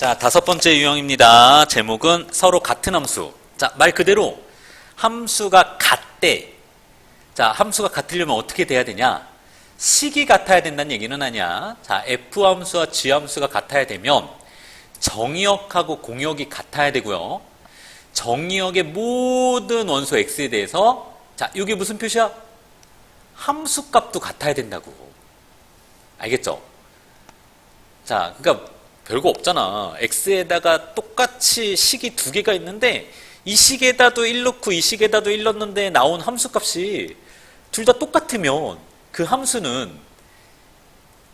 자, 다섯 번째 유형입니다. 제목은 서로 같은 함수. 자, 말 그대로 함수가 같대. 자, 함수가 같으려면 어떻게 돼야 되냐? 식이 같아야 된다는 얘기는 아니야. 자, f 함수와 g 함수가 같아야 되면 정의역하고 공역이 같아야 되고요. 정의역의 모든 원소 x에 대해서 자, 이게 무슨 표시야? 함수 값도 같아야 된다고. 알겠죠? 자, 그러니까 별거 없잖아. x에다가 똑같이 식이 두 개가 있는데 이 식에다도 1 넣고 이 식에다도 1 넣는데 나온 함수 값이 둘 다 똑같으면 그 함수는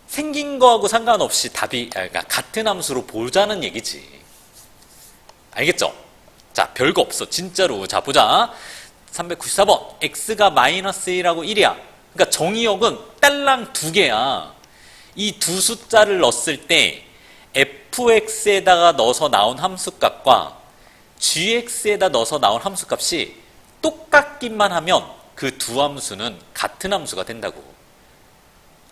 생긴 거하고 상관없이 답이 아, 그러니까 같은 함수로 보자는 얘기지. 알겠죠? 자, 별거 없어. 진짜로. 자, 보자. 394번. x가 마이너스 1하고 1이야. 그러니까 정의역은 딸랑 두 개야. 이 두 숫자를 넣었을 때 fx에다가 넣어서 나온 함수값과 gx에다 넣어서 나온 함수값이 똑같기만 하면 그 두 함수는 같은 함수가 된다고.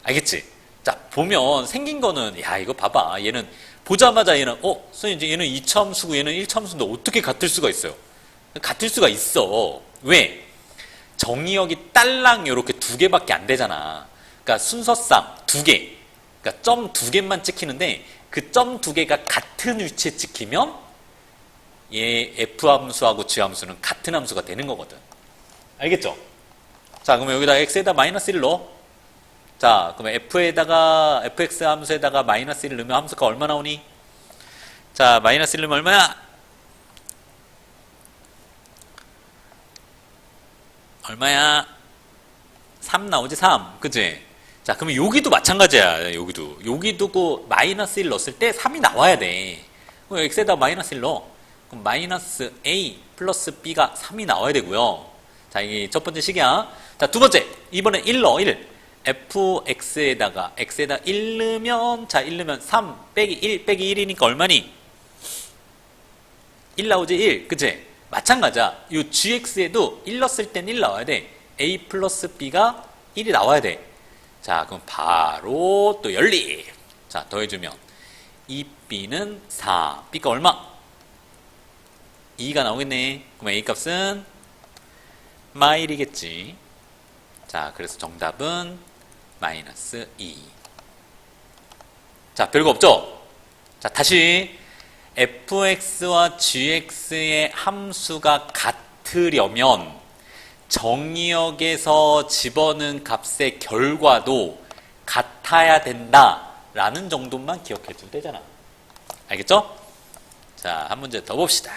알겠지? 자, 보면 생긴 거는 야, 이거 봐봐. 얘는 보자마자 얘는 어, 선생님 얘는 2차 함수고 얘는 1차 함수인데 어떻게 같을 수가 있어요? 같을 수가 있어. 왜? 정의역이 딸랑 이렇게 두 개밖에 안 되잖아. 그러니까 순서상 두 개. 그러니까 점 두 개만 찍히는데 그 점 두 개가 같은 위치에 찍히면 얘 f 함수하고 g 함수는 같은 함수가 되는 거거든. 알겠죠? 자, 그러면 여기다 x에다 마이너스 1 넣어. 자, 그러면 f에다가 fx 함수에다가 마이너스 1 넣으면 함수가 얼마 나오니? 자, 마이너스 1 넣으면 얼마야? 얼마야? 3 나오지 3 그치? 자 그러면 여기도 마찬가지야 여기도 여기도 그 마이너스 1 넣었을 때 3이 나와야 돼 그럼 x에다 마이너스 1 넣어 그럼 마이너스 a 플러스 b가 3이 나와야 되고요 자 이게 첫 번째 식이야 자 두 번째 이번에 1 넣어 1 fx에다가 x에다 1 넣으면 자 1 넣으면 3 빼기 1 빼기 1이니까 얼마니? 1 나오지 1 그치? 마찬가지야. 이 gx에도 1 넣었을 땐 1 나와야 돼. a 플러스 b가 1이 나와야 돼. 자, 그럼 바로 또 연립. 자, 더해주면 2b는 4. b가 얼마? 2가 나오겠네. 그럼 a 값은 마일이겠지. 자, 그래서 정답은 마이너스 2. 자, 별거 없죠? 자, 다시 fx와 gx의 함수가 같으려면 정의역에서 집어넣은 값의 결과도 같아야 된다라는 정도만 기억해 두면 되잖아. 알겠죠? 자, 한 문제 더 봅시다.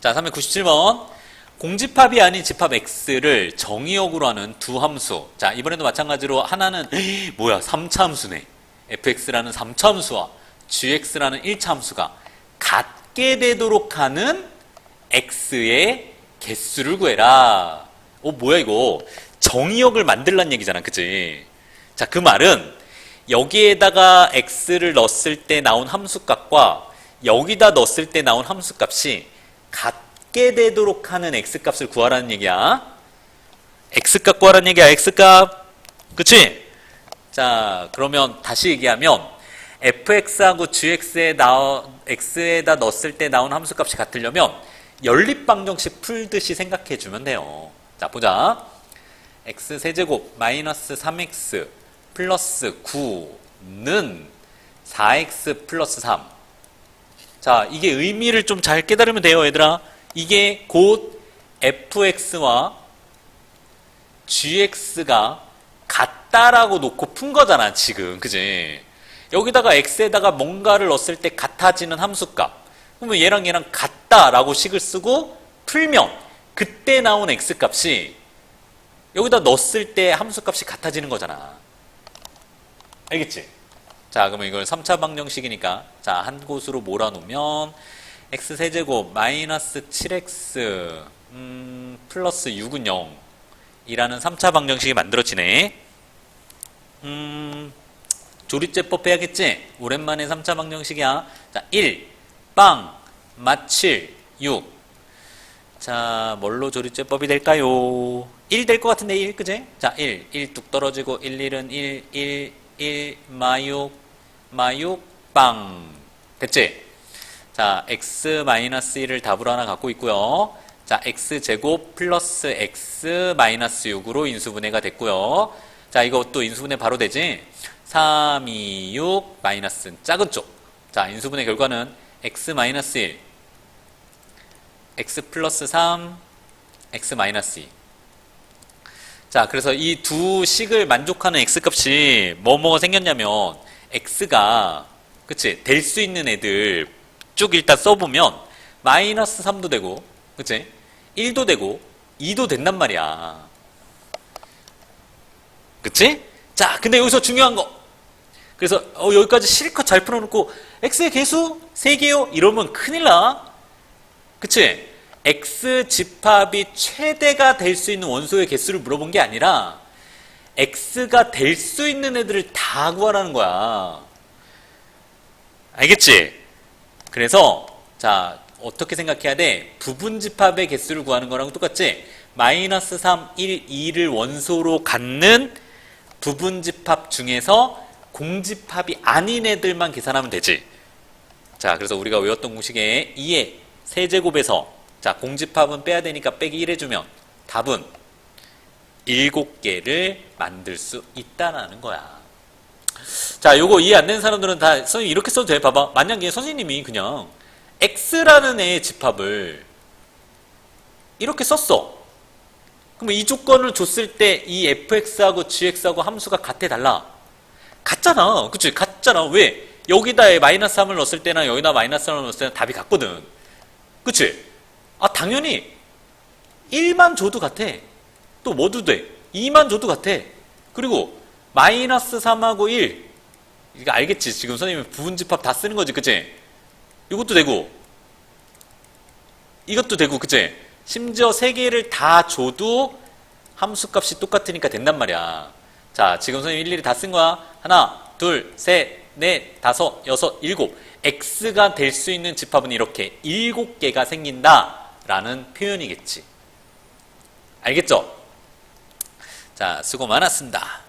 자, 397번. 공집합이 아닌 집합 x를 정의역으로 하는 두 함수. 자, 이번에도 마찬가지로 하나는 뭐야? 3차 함수네. fx라는 3차 함수와 gx라는 1차 함수가 같게 되도록 하는 x의 개수를 구해라. 어, 뭐야 이거? 정의역을 만들란 얘기잖아. 그치? 자, 그 말은 여기에다가 x를 넣었을 때 나온 함수값과 여기다 넣었을 때 나온 함수값이 같게 되도록 하는 x값을 구하라는 얘기야. x값 구하라는 얘기야. x값. 그치? 자, 그러면 다시 얘기하면 fx하고 gx에 나 x에다 넣었을 때 나온 함수값이 같으려면 연립방정식 풀듯이 생각해 주면 돼요. 자, 보자. x 세제곱 마이너스 3x 플러스 9는 4x 플러스 3. 자, 이게 의미를 좀 잘 깨달으면 돼요, 얘들아. 이게 곧 fx와 gx가 같다라고 놓고 푼 거잖아, 지금. 그지? 여기다가 x에다가 뭔가를 넣었을 때 같아지는 함수값. 그러면 얘랑 얘랑 같다라고 식을 쓰고 풀면 그때 나온 x값이 여기다 넣었을 때 함수값이 같아지는 거잖아. 알겠지? 자, 그러면 이걸 3차 방정식이니까 자, 한 곳으로 몰아놓으면 x 세제곱 마이너스 7x 음, 플러스 6은 0 이라는 3차 방정식이 만들어지네. 음, 조립제법 해야겠지? 오랜만에 3차 방정식이야. 자, 1, 빵, 마칠, 6. 자, 뭘로 조립제법이 될까요? 1 될 것 같은데 1, 그제? 자, 1, 1 뚝 떨어지고 1, 1은 1, 1, 1, 마육, 마육, 빵. 됐지? 자, x-1을 답으로 하나 갖고 있고요. 자, x제곱 플러스 x-6으로 인수분해가 됐고요. 자, 이것도 인수분해 바로 되지? 3, 2, 6, 마이너스 작은 쪽. 자, 인수분해 결과는 x-1, x 플러스 3, x 마이너스 2. 자, 그래서 이 두 식을 만족하는 x값이 뭐뭐가 생겼냐면 x가 그치 될 수 있는 애들 쭉 일단 써보면 마이너스 3도 되고 그치 1도 되고 2도 된단 말이야. 그치? 자, 근데 여기서 중요한 거. 그래서 어, 여기까지 실컷 잘 풀어놓고 x의 개수 3개요? 이러면 큰일 나. 그치? x 집합이 최대가 될 수 있는 원소의 개수를 물어본 게 아니라 x가 될 수 있는 애들을 다 구하라는 거야. 알겠지? 그래서 자 어떻게 생각해야 돼? 부분 집합의 개수를 구하는 거랑 똑같지? 마이너스 3, 1, 2를 원소로 갖는 부분 집합 중에서 공집합이 아닌 애들만 계산하면 되지. 자, 그래서 우리가 외웠던 공식에 2의 세제곱에서 자, 공집합은 빼야 되니까 빼기 1 해주면 답은 7개를 만들 수 있다라는 거야. 자, 요거 이해 안 되는 사람들은 다 선생님 이렇게 써도 돼. 봐봐. 만약에 선생님이 그냥 x라는 애의 집합을 이렇게 썼어. 그럼 이 조건을 줬을 때 이 fx하고 gx하고 함수가 같아 달라. 같잖아. 그치? 같잖아. 왜? 여기다 마이너스 3을 넣었을 때나 여기다 마이너스 3을 넣었을 때는 답이 같거든. 그치? 아, 당연히 1만 줘도 같아. 또 뭐도 돼? 2만 줘도 같아. 그리고 마이너스 3하고 1. 이거 알겠지? 지금 선생님이 부분집합 다 쓰는 거지. 그치? 이것도 되고 이것도 되고 그치? 심지어 세 개를 다 줘도 함수값이 똑같으니까 된단 말이야. 자, 지금 선생님 일일이 다 쓴 거야. 하나, 둘, 셋, 넷, 다섯, 여섯, 일곱. x가 될 수 있는 집합은 이렇게 일곱 개가 생긴다라는 표현이겠지. 알겠죠? 자, 수고 많았습니다.